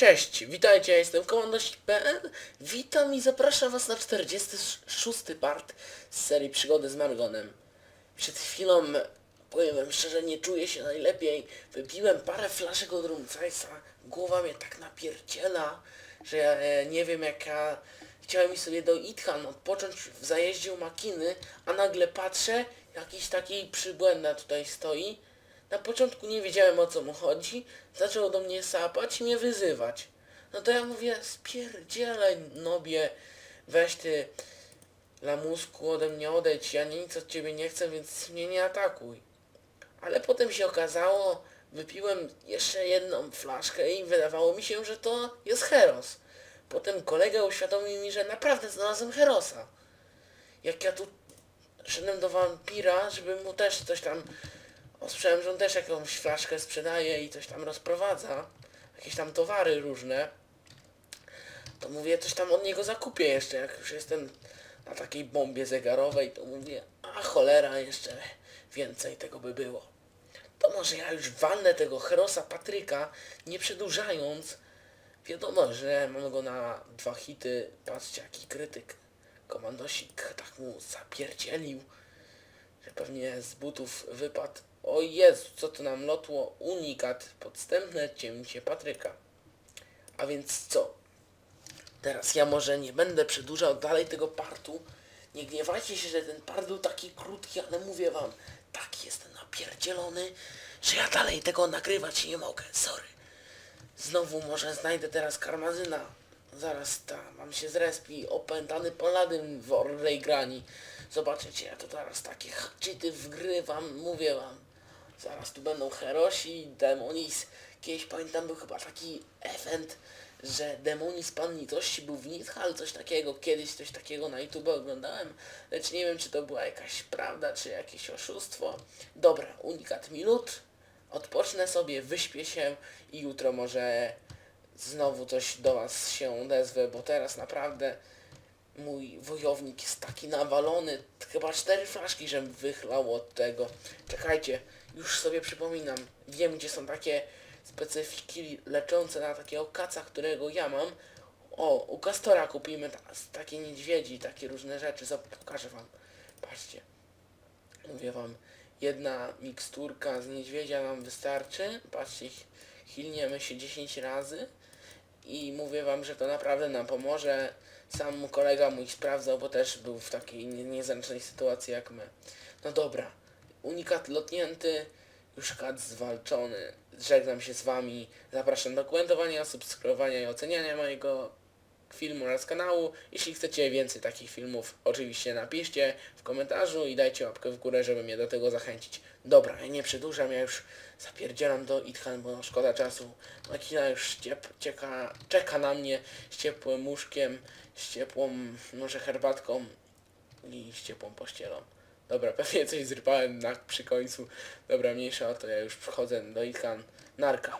Cześć, witajcie, ja jestem komandość.pl Witam i zapraszam was na 46 part z serii Przygody z Margonem. Przed chwilą, powiem wam szczerze, nie czuję się najlepiej. Wypiłem parę flaszek od Rumcajsa, głowa mnie tak napierdziela, że ja e, nie wiem jak ja... Chciałem iść sobie do Ithan odpocząć w zajeździe u Makiny, a nagle patrzę, jakiś taki przybłęda tutaj stoi. Na początku nie wiedziałem o co mu chodzi, zaczął do mnie sapać i mnie wyzywać. No to ja mówię, spierdzielaj nobie, weź ty lamusku ode mnie odejdź, ja nic od ciebie nie chcę, więc mnie nie atakuj. Ale potem się okazało, wypiłem jeszcze jedną flaszkę i wydawało mi się, że to jest Heros. Potem kolega uświadomił mi, że naprawdę znalazłem Herosa. Jak ja tu szedłem do wampira, żeby mu też coś tam Osłyszałem, że on też jakąś flaszkę sprzedaje i coś tam rozprowadza. Jakieś tam towary różne. To mówię, coś tam od niego zakupię jeszcze, jak już jestem na takiej bombie zegarowej, to mówię, a cholera, jeszcze więcej tego by było. To może ja już walnę tego Herosa Patryka, nie przedłużając. Wiadomo, że mam go na dwa hity. Patrzcie, jaki krytyk. Komandosik tak mu zapierdzielił, że pewnie z butów wypadł. O Jezu, co to nam lotło? Unikat, podstępne cięcie Patryka. A więc co? Teraz ja może nie będę przedłużał dalej tego partu. Nie gniewajcie się, że ten part był taki krótki, ale mówię wam, tak jestem napierdzielony, że ja dalej tego nagrywać nie mogę. Sorry. Znowu może znajdę teraz karmazyna. Zaraz ta, mam się zrespi, opętany paladyn w orlej grani. Zobaczycie, ja to teraz takie cheaty wgrywam, mówię wam. Zaraz tu będą Herosi, Demonis. Kiedyś pamiętam był chyba taki event, że Demonis Pan Litości był w Nidhal, coś takiego, kiedyś coś takiego na YouTube oglądałem, lecz nie wiem czy to była jakaś prawda, czy jakieś oszustwo. Dobra, unikat minut, odpocznę sobie, wyśpię się i jutro może znowu coś do Was się odezwę, bo teraz naprawdę mój wojownik jest taki nawalony, chyba cztery flaszki, żem wychlał od tego. Czekajcie, już sobie przypominam, wiem gdzie są takie specyfiki leczące na takiego kaca, którego ja mam. O, u Kastora kupimy ta, takie niedźwiedzi, takie różne rzeczy, Zop, pokażę wam. Patrzcie, mówię wam, jedna miksturka z niedźwiedzia nam wystarczy. Patrzcie, hilniemy się 10 razy i mówię wam, że to naprawdę nam pomoże. Sam kolega mój sprawdzał, bo też był w takiej nie- niezręcznej sytuacji jak my. No dobra, unikat lotnięty, już kat zwalczony. Żegnam się z wami. Zapraszam do komentowania, subskrybowania i oceniania mojego filmu oraz kanału. Jeśli chcecie więcej takich filmów, oczywiście napiszcie w komentarzu i dajcie łapkę w górę, żeby mnie do tego zachęcić. Dobra, ja nie przedłużam, ja już zapierdzielam do Ithan, bo szkoda czasu. Makina już ciep, cieka, czeka na mnie z ciepłym łóżkiem, z ciepłą może herbatką i z ciepłą pościelą. Dobra, pewnie coś zrypałem na, przy końcu. Dobra, mniejsza o to, ja już wchodzę do Ithan. Narka.